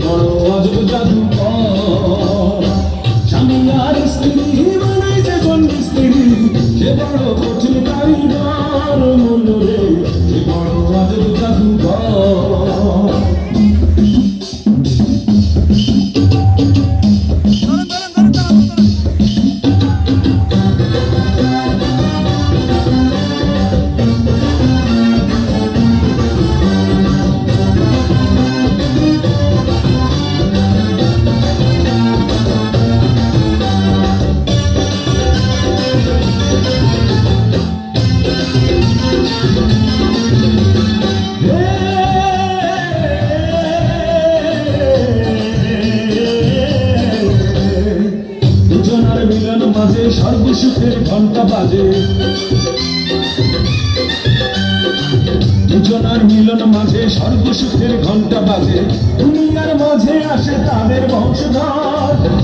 বড় অজব জাদু স্বামী আর স্ত্রী মানে যে বন্ধু স্ত্রী সে বড় মাঝে সর্বসুখের ঘণ্টা বাজে। দুজনার মিলন মাঝে সর্বসুখের ঘণ্টা বাজে। দুনিয়ার মাঝে আসে তাদের বংশধর।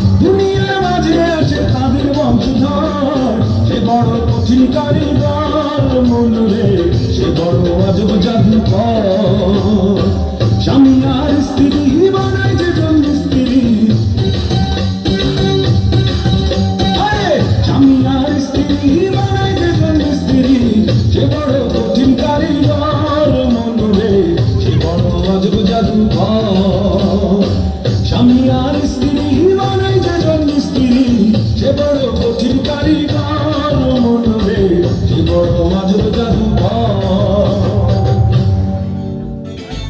স্বামী আর স্ত্রী বানায় যে জন্য স্ত্রী স্বামী আর স্ত্রী বানায় যে জন্য স্ত্রী সে বড় কঠিন কারিগর মন রে সে বড় অজব জাদু ঘর